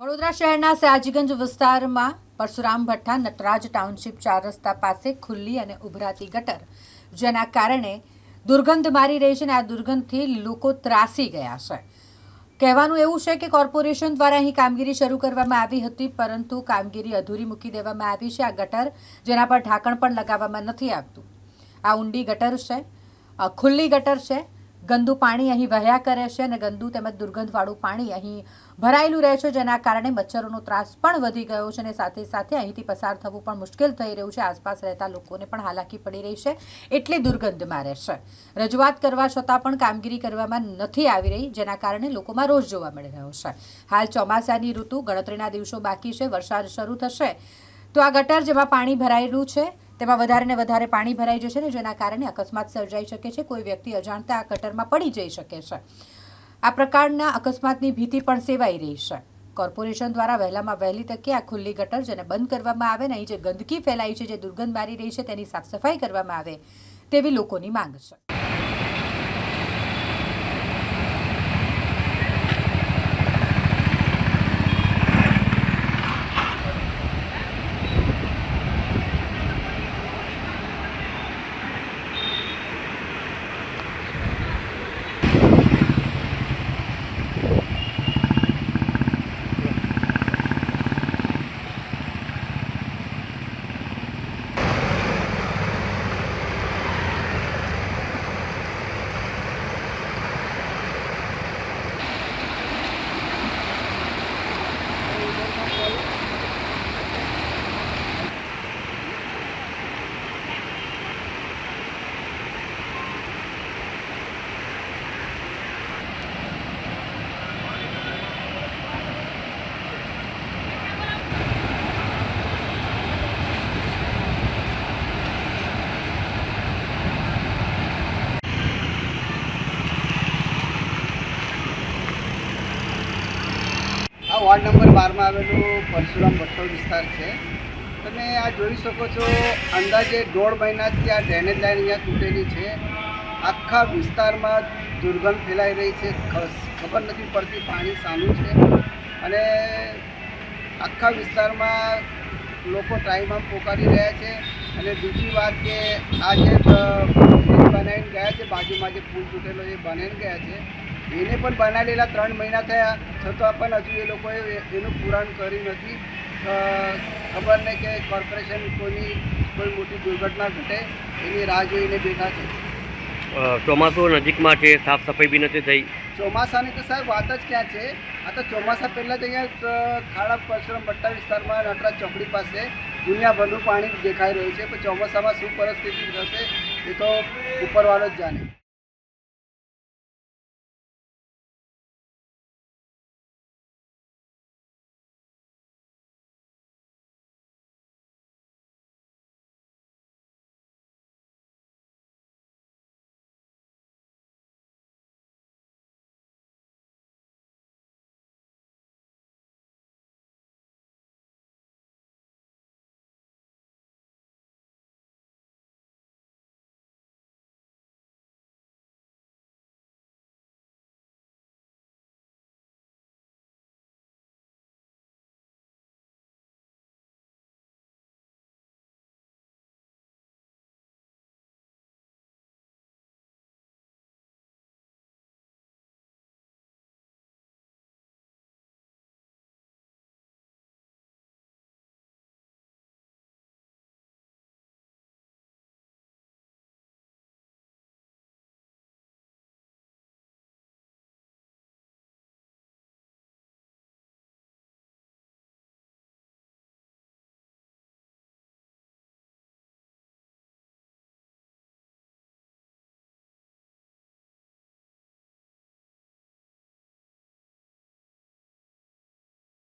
વડોદરા શહેરના સયાજીગંજ વિસ્તારમાં પરશુરામ ભઠ્ઠા નટરાજ ટાઉનશીપ ચાર રસ્તા પાસે ખુલ્લી અને ઉભરાતી ગટર, જેના કારણે દુર્ગંધ મારી રહી છે અને આ દુર્ગંધથી લોકો ત્રાસી ગયા છે. કહેવાનું એવું છે કે કોર્પોરેશન દ્વારા અહીં કામગીરી શરૂ કરવામાં આવી હતી, પરંતુ કામગીરી અધૂરી મૂકી દેવામાં આવી છે. આ ગટર જેના પર ઢાંકણ પણ લગાવવામાં નથી આવતું. આ ઊંડી ગટર છે ખુલ્લી ગટર છે ગંદુ પાણી અહીં વહ્યા કરે છે અને ગંદુ તેમજ દુર્ગંધવાળું પાણી અહીં ભરાયેલું રહે છે, જેના કારણે મચ્છરોનો ત્રાસ પણ વધી ગયો છે અને સાથે સાથે અહીંથી પસાર થવું પણ મુશ્કેલ થઈ રહ્યું છે. આસપાસ રહેતા લોકોને પણ હાલાકી પડી રહી છે, એટલી દુર્ગંધમાં રહેશે રજૂઆત કરવા છતાં પણ કામગીરી કરવામાં નથી આવી રહી, જેના કારણે લોકોમાં રોષ જોવા મળી રહ્યો છે. હાલ ચોમાસાની ઋતુ ગણતરીના દિવસો બાકી છે, વરસાદ શરૂ થશે. તો આ ગટર જેમાં પાણી ભરાયેલું છે તેમાં વધારે ને વધારે પાણી ભરાઈ જશે ને જેના કારણે અકસ્માત સર્જાઈ શકે છે. કોઈ વ્યક્તિ અજાણતા આ ગટરમાં પડી જઈ શકે છે. આ પ્રકારના અકસ્માતની ભીતિ પણ સેવાઈ રહી છે. કોર્પોરેશન દ્વારા વહેલામાં વહેલી તકે આ ખુલ્લી ગટર જેને બંધ કરવામાં આવે ને અહીં જે ગંદકી ફેલાઈ છે, જે દુર્ગંધ મારી રહી છે, તેની સાફ સફાઈ કરવામાં આવે તેવી લોકોની માંગ છે. આ વોર્ડ નંબર બારમાં આવેલું પરશુરામ ભટ્ટો વિસ્તાર છે. તમે આ જોઈ શકો છો, અંદાજે દોઢ મહિનાથી આ ડ્રેનેજ લાઈન અહીંયા તૂટેલી છે. આખા વિસ્તારમાં દુર્ગંધ ફેલાઈ રહી છે. ખબર નથી પડતી પાણી સાનું છે. અને આખા વિસ્તારમાં લોકો ટ્રાઈમાં પોકારી રહ્યા છે. અને બીજી વાત કે, આ જે બનાવીને ગયા છે, બાજુમાં જે પુલ તૂટેલો એ બનાવીને ગયા છે. એને પણ બનાવેલા ત્રણ મહિના થયા છતાં પણ હજુ એ લોકોએ એનું પૂરણ કર્યું નથી. ખબર નહીં કે કોર્પોરેશન કોઈની કોઈ મોટી દુર્ઘટના ઘટે એની રાહ જોઈને બેઠા છે. ચોમાસું નજીકમાં છે સાફ સફાઈ બી નથી થઈ. ચોમાસાની તો સાહેબ વાત જ ક્યાં છે? આ તો ચોમાસા પહેલાં જ અહીંયા ખાડા પરશુરામ ભટ્ટા વિસ્તારમાં નટરાજ ચોકડી પાસે દુનિયાભરનું પાણી દેખાઈ રહ્યું છે. પણ ચોમાસામાં શું પરિસ્થિતિ થશે એ તો ઉપરવાળો જ જાણે.